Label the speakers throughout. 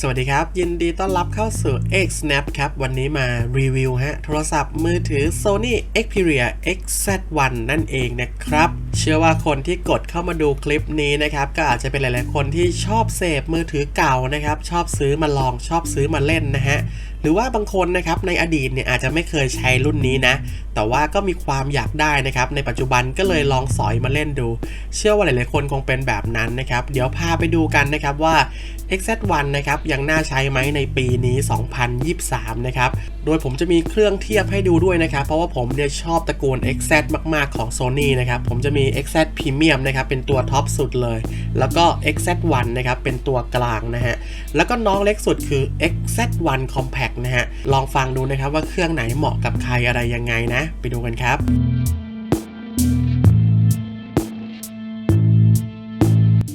Speaker 1: สวัสดีครับ ยินดีต้อนรับเข้าสู่ X Snap ครับ วันนี้มารีวิวฮะ โทรศัพท์มือถือ Sony Xperia XZ1 นั่นเองนะครับ เชื่อว่าคนที่กดเข้ามาดูคลิปนี้นะครับ ก็อาจจะเป็นหลาย ๆ คนที่ชอบเสพมือถือเก่านะครับ ชอบซื้อมาลองชอบซื้อมาเล่นนะฮะหรือว่าบางคนนะครับในอดีตเนี่ยอาจจะไม่เคยใช้รุ่นนี้นะ แต่ว่าก็มีความอยากได้นะครับ ในปัจจุบันก็เลยลองสอยมาเล่นดู เชื่อว่าหลาย ๆ คนคงเป็นแบบนั้นนะครับ เดี๋ยวพาไปดูกันนะครับว่า XZ1 นะครับยังน่าใช้ไหมในปีนี้ 2023 นะครับ โดยผมจะมีเครื่องเทียบให้ดูด้วยนะครับ เพราะว่าผมเนี่ยชอบตระกูล XZ มาก ๆ ของ Sony นะครับ ผมจะมี XZ Premium นะครับเป็นตัวท็อปสุดเลย แล้วก็ XZ1 นะครับเป็นตัวกลางนะฮะแล้วก็น้องเล็กสุดคือ XZ1 Compact นะฮะลองฟังดูนะครับว่าเครื่องไหนเหมาะกับใครอะไรยังไงนะ ไปดูกันครับ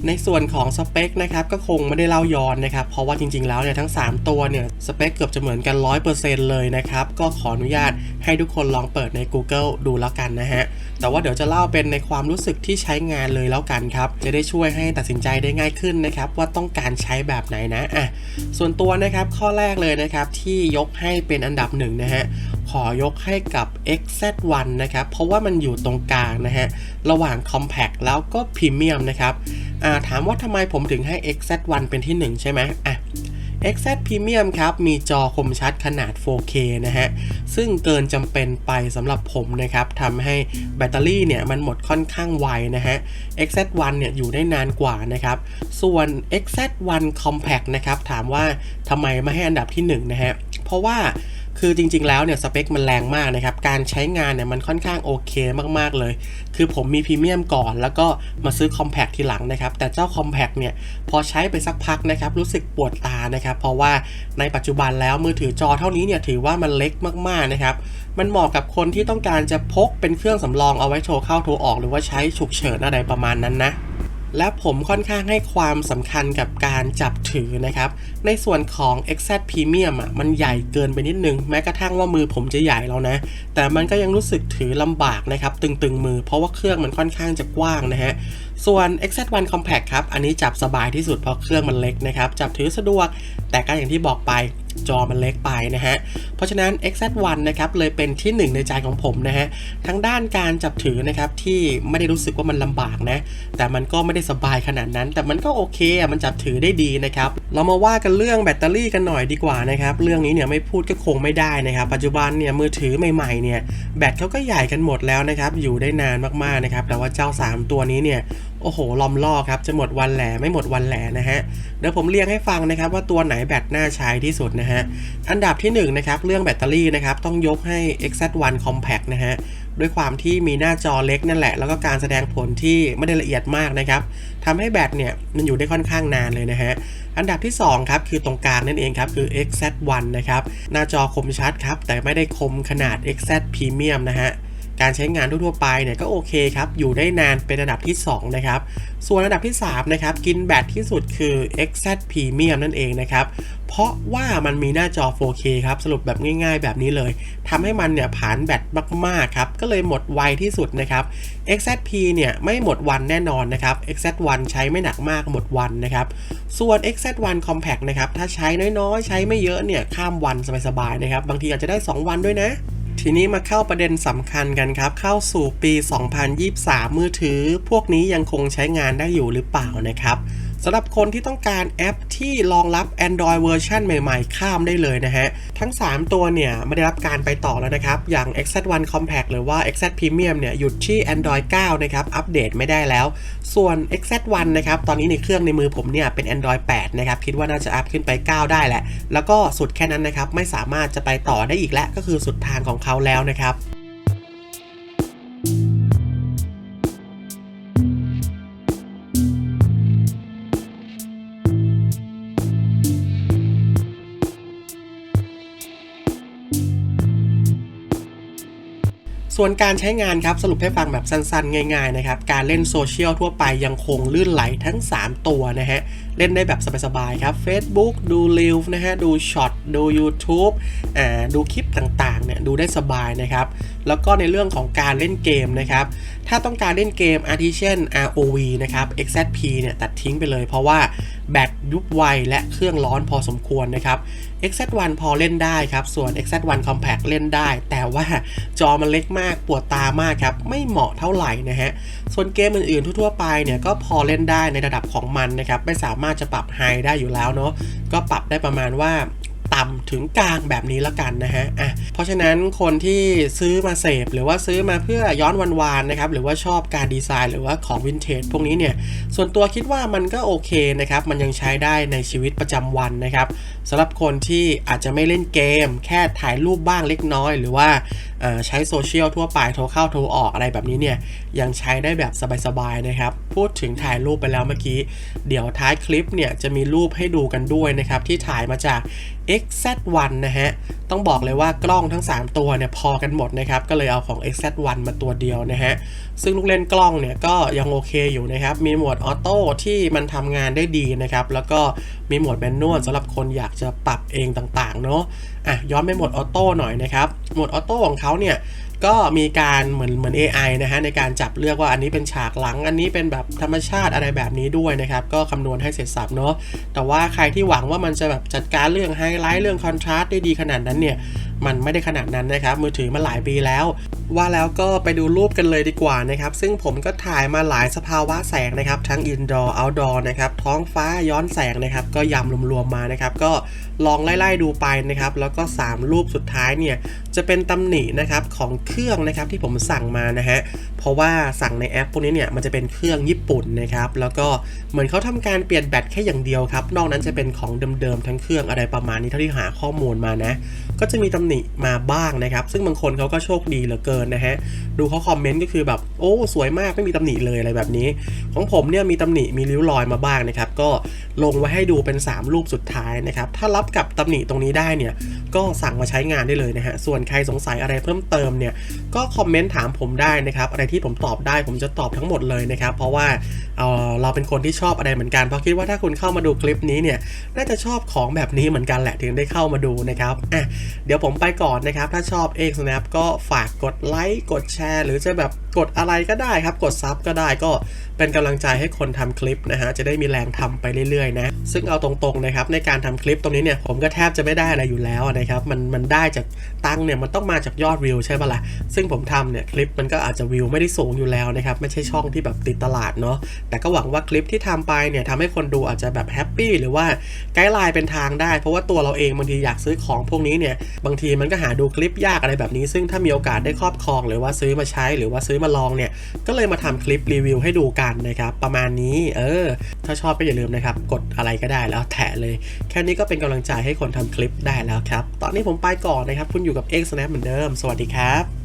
Speaker 1: ในส่วนของสเปคนะครับก็คงไม่ได้เล่าย้อนนะครับ เพราะว่าจริงๆแล้วเนี่ยทั้ง 3 ตัวเนี่ยสเปคเกือบจะเหมือนกัน 100%เลยนะครับ ก็ขออนุญาตให้ทุกคนลองเปิดใน Google ดูแล้วกันนะฮะ แต่ว่าเดี๋ยวจะเล่าเป็นในความรู้สึกที่ใช้งานเลยแล้วกันครับ จะได้ช่วยให้ตัดสินใจได้ง่ายขึ้นนะครับว่าต้องการใช้แบบไหนนะอะส่วนตัวนะครับข้อแรกเลยนะครับที่ยกให้เป็นอันดับหนึ่งนะฮะขอยกให้กับ XZ1 นะครับ เพราะว่ามันอยู่ตรงกลางนะฮะ ระหว่าง Compact แล้วก็ Premium นะครับอ่าถามว่าทำไมผมถึงให้ XZ1 เป็นที่ 1 ใช่ไหมอะ XZ Premium ครับ มีจอคมชัดขนาด 4K นะฮะ ซึ่งเกินจำเป็นไปสำหรับผมนะครับทำให้แบตเตอรี่เนี่ย มันหมดค่อนข้างไวนะฮะ XZ1 เนี่ย อยู่ได้นานกว่านะครับ ส่วน XZ1 Compact นะครับ ถามว่าทำไมไม่ให้อันดับที่ 1 นะฮะ เพราะว่า คือจริงๆแล้วเนี่ยสเปคมันแรงมากนะครับ การใช้งานเนี่ยมันค่อนข้างโอเคมากๆเลย คือผมมีพรีเมียมก่อน แล้วก็มาซื้อคอมแพ t ทีหลังนะครับ แต่เจ้าคอมแพ t เนี่ยพอใช้ไปสักพักนะครับ รู้สึกปวดตานะครับ เพราะว่าในปัจจุบันแล้วมือถือจอเท่านี้เนี่ยถือว่ามันเล็กมากๆนะครับ มันเหมาะกับคนที่ต้องการจะพกเป็นเครื่องสำรองเอาไว้โทรเข้าโทรออกหรือว่าใช้ฉุกเฉินอะไรประมาณนั้นนะ และผมค่อนข้างให้ความสำคัญกับการจับถือนะครับ ในส่วนของ XZ Premium อะมันใหญ่เกินไปนิดนึง แม้กระทั่งว่ามือผมจะใหญ่แล้วนะ แต่มันก็ยังรู้สึกถือลำบากนะครับ ตึงๆมือเพราะว่าเครื่องมันค่อนข้างจะกว้างนะฮะ ส่วน XZ1 Compact ครับ อันนี้จับสบายที่สุดเพราะเครื่องมันเล็กนะครับ จับถือสะดวก แต่ก็อย่างที่บอกไป จอมันเล็กไปนะฮะ เพราะฉะนั้น XZ1 นะครับเลยเป็นที่ 1 ในใจของผมนะฮะทั้งด้านการจับถือนะครับที่ไม่ได้รู้สึกว่ามันลำบากนะ แต่มันก็ไม่ได้สบายขนาดนั้น แต่มันก็โอเคอะมันจับถือได้ดีนะครับ เรามาว่ากันเรื่องแบตเตอรี่กันหน่อยดีกว่านะครับ เรื่องนี้เนี่ยไม่พูดก็คงไม่ได้นะครับ ปัจจุบันเนี่ยมือถือใหม่ๆเนี่ยแบตเขาก็ใหญ่กันหมดแล้วนะครับ อยู่ได้นานมากๆนะครับ แต่ว่าเจ้า 3 ตัวนี้เนี่ยโอ้โห ลอมล่อครับ จะหมดวันแหล่ไม่หมดวันแหล่นะฮะ เดี๋ยวผมเรียงให้ฟังนะครับว่าตัวไหนแบตน่าใช้ที่สุดนะฮะ อันดับที่1นงนะครับเรื่องแบตเตอรี่นะครับต้องยกให้ XZ1 Compact นะฮะ ด้วยความที่มีหน้าจอเล็กนั่นแหละ แล้วก็การแสดงผลที่ไม่ได้ละเอียดมากนะครับทำให้แบตเนี่ยมันอยู่ได้ค่อนข้างนานเลยนะฮะ อันดับที่2ครับคือตรงกลางนั่นเองครับคือ XZ1 นะครับ หน้าจอคมชัดครับแต่ไม่ได้คมขนาด XZ Premium นะฮะ การใช้งานทั่วไปเนี่ยก็โอเคครับ อยู่ได้นานเป็นระดับที่ 2 นะครับ ส่วนระดับที่ 3 นะครับ กินแบตที่สุดคือ XZ Premium นั่นเองนะครับ เพราะว่ามันมีหน้าจอ 4K ครับ สรุปแบบง่าย ๆ แบบนี้เลยทำให้มันเนี่ยผ่านแบตมากๆครับ ก็เลยหมดไวที่สุดนะครับ XZP เนี่ยไม่หมดวันแน่นอนนะครับ XZ1 ใช้ไม่หนักมากหมดวันนะครับ ส่วน XZ1 Compact นะครับ ถ้าใช้น้อยๆ ใช้ไม่เยอะเนี่ยข้ามวันสบายๆนะครับ บางทีอาจจะได้ 2 วันด้วยนะ ทีนี้มาเข้าประเด็นสำคัญกันครับ เข้าสู่ปี 2023 มือถือ พวกนี้ยังคงใช้งานได้อยู่หรือเปล่านะครับ สำหรับคนที่ต้องการแอปที่รองรับ Android เวอร์ชันใหม่ๆ ข้ามได้เลยนะฮะ ทั้ง 3 ตัวเนี่ยไม่ได้รับการไปต่อแล้วนะครับ อย่าง X1 Compact หรือว่า XZ Premium เนี่ยหยุดที่ Android 9 นะครับ อัปเดตไม่ได้แล้ว ส่วน X1 นะครับ ตอนนี้ในเครื่องในมือผมเนี่ยเป็น Android 8 นะครับ คิดว่าน่าจะอัพขึ้นไป 9 ได้แหละ แล้วก็สุดแค่นั้นนะครับ ไม่สามารถจะไปต่อได้อีกแล้ว ก็คือสุดทางของเขาแล้วนะครับ ส่วนการใช้งานครับสรุปให้ฟังแบบสั้นๆ ง่ายๆนะครับการเล่นโซเชียลทั่วไปยังคงลื่นไหลทั้ง 3 ตัวนะฮะ เล่นได้แบบสบายๆครับ Facebook ดูรีลนะฮะ ดูช็อตดู YouTube อ่าดูคลิปต่างๆเนี่ยดูได้สบายนะครับ แล้วก็ในเรื่องของการเล่นเกมนะครับ ถ้าต้องการเล่นเกมอาทิเช่น ROV นะครับ XZP เนี่ยตัดทิ้งไปเลยเพราะว่า แบตยุบไวและเครื่องร้อนพอสมควรนะครับ XZ1 พอเล่นได้ครับ ส่วน XZ1 Compact เล่นได้ แต่ว่าจอมันเล็กมากปวดตามากครับ ไม่เหมาะเท่าไหร่นะฮะ ส่วนเกมอื่นๆ ทั่วๆไปเนี่ยก็พอเล่นได้ในระดับของมันนะครับ ไม่สามารถจะปรับไฮได้อยู่แล้วเนาะ ก็ปรับได้ประมาณว่า ต่ำถึงกลางแบบนี้ละกันนะฮะอะเพราะฉะนั้นคนที่ซื้อมาเสพหรือว่าซื้อมาเพื่อย้อนวันวานนะครับหรือว่าชอบการดีไซน์ หรือว่าของวินเทจพวกนี้เนี่ยส่วนตัวคิดว่ามันก็โอเคนะครับมันยังใช้ได้ในชีวิตประจำวันนะครับสำหรับคนที่อาจจะไม่เล่นเกม แค่ถ่ายรูปบ้างเล็กน้อย หรือว่าใช้โซเชียลทั่วไปโทรเข้าโทรออกอะไรแบบนี้เนี่ยยังใช้ได้แบบสบายๆนะครับ พูดถึงถ่ายรูปไปแล้วเมื่อกี้ เดี๋ยวท้ายคลิปเนี่ยจะมีรูปให้ดูกันด้วยนะครับ ที่ถ่ายมาจาก XZ1 นะฮะ ต้องบอกเลยว่ากล้องทั้ง 3 ตัวเนี่ยพอกันหมดนะครับ ก็เลยเอาของ XZ1 มาตัวเดียวนะฮะ ซึ่งลูกเล่นกล้องเนี่ยก็ยังโอเคอยู่นะครับ มีโหมดออโต้ที่มันทำงานได้ดีนะครับ แล้วก็มีโหมดแมนนวลสำหรับคนอยากจะปรับเองต่างๆเนาะ อะย้อนไปโหมดออโต้หน่อยนะครับ โหมดออโต้ของเขาเนี่ย ก็มีการเหมือนเหมือน AI นะฮะในการจับเลือกว่าอันนี้เป็นฉากหลัง อันนี้เป็นแบบธรรมชาติอะไรแบบนี้ด้วยนะครับ ก็คำนวณให้เสร็จสับเนาะแต่ว่าใครที่หวังว่ามันจะแบบจัดการเรื่องไฮไลท์เรื่องคอนทราสต์ได้ดีขนาดนั้นเนี่ย มันไม่ได้ขนาดนั้นนะครับ มือถือมาหลายปีแล้ว ว่าแล้วก็ไปดูรูปกันเลยดีกว่านะครับ ซึ่งผมก็ถ่ายมาหลายสภาวะแสงนะครับ ทั้ง indoor outdoor นะครับ ท้องฟ้าย้อนแสงนะครับ ก็ยำรวมๆมานะครับ ก็ลองไล่ๆดูไปนะครับ แล้วก็ 3 รูปสุดท้ายเนี่ย จะเป็นตำหนินะครับของเครื่องนะครับที่ผมสั่งมานะฮะ เพราะว่าสั่งในแอปพวกนี้เนี่ยมันจะเป็นเครื่องญี่ปุ่นนะครับ แล้วก็เหมือนเขาทำการเปลี่ยนแบตแค่อย่างเดียวครับ นอกนั้นจะเป็นของเดิมๆทั้งเครื่องอะไรประมาณนี้เท่าที่หาข้อมูลมานะ ก็จะมีตำหนิมาบ้างนะครับ ซึ่งบางคนเขาก็โชคดีเหลือเกินนะฮะ ดูเขาคอมเมนต์ก็คือแบบ โอ้ สวยมากไม่มีตำหนิเลยอะไรแบบนี้ ของผมเนี่ยมีตำหนิมีริ้วรอยมาบ้างนะครับ ก็ ลงไว้ให้ดูเป็น 3 รูปสุดท้ายนะครับ ถ้ารับกับตำหนิตรงนี้ได้เนี่ย ก็สั่งมาใช้งานได้เลยนะฮะ ส่วนใครสงสัยอะไรเพิ่มเติมเนี่ย ก็คอมเมนต์ถามผมได้นะครับ อะไรที่ผมตอบได้ผมจะตอบทั้งหมดเลยนะครับ เพราะว่าเออเราเป็นคนที่ชอบอะไรเหมือนกัน เพราะคิดว่าถ้าคุณเข้ามาดูคลิปนี้เนี่ย น่าจะชอบของแบบนี้เหมือนกันแหละถึงได้เข้ามาดูนะครับ อะ เดี๋ยวผมไปก่อนนะครับ ถ้าชอบ X Snap ก็ฝากกดไลค์ กดแชร์ หรือจะแบบกดอะไรก็ได้ครับ กดซับก็ได้ก็ เป็นกำลังใจให้คนทำคลิปนะฮะจะได้มีแรงทำไปเรื่อยๆนะซึ่งเอาตรงๆนะครับในการทำคลิปตรงนี้เนี่ยผมก็แทบจะไม่ได้อะไรอยู่แล้วนะครับมันมันได้จากตังเนี่ยมันต้องมาจากยอดวิวใช่ปะล่ะซึ่งผมทำเนี่ยคลิปมันก็อาจจะวิวไม่ได้สูงอยู่แล้วนะครับไม่ใช่ช่องที่แบบติดตลาดเนาะแต่ก็หวังว่าคลิปที่ทำไปเนี่ยทำให้คนดูอาจจะแบบแฮปปี้หรือว่าไกด์ไลน์เป็นทางได้เพราะว่าตัวเราเองบางทีอยากซื้อของพวกนี้เนี่ยบางทีมันก็หาดูคลิปยากอะไรแบบนี้ ซึ่งถ้ามีโอกาสได้ครอบครอง หรือว่าซื้อมาใช้หรือว่าซื้อมาลองเนี่ยก็เลยมาทำคลิปรีวิวให้ดูกันนะครับ ประมาณนี้เออ ถ้าชอบก็อย่าลืมนะครับ กดอะไรก็ได้แล้วแถะเลย แค่นี้ก็เป็นกำลังใจให้คนทำคลิปได้แล้วครับ ตอนนี้ผมไปก่อนนะครับ คุณอยู่กับเอ็กซ์แนเหมือนเดิม สวัสดีครับ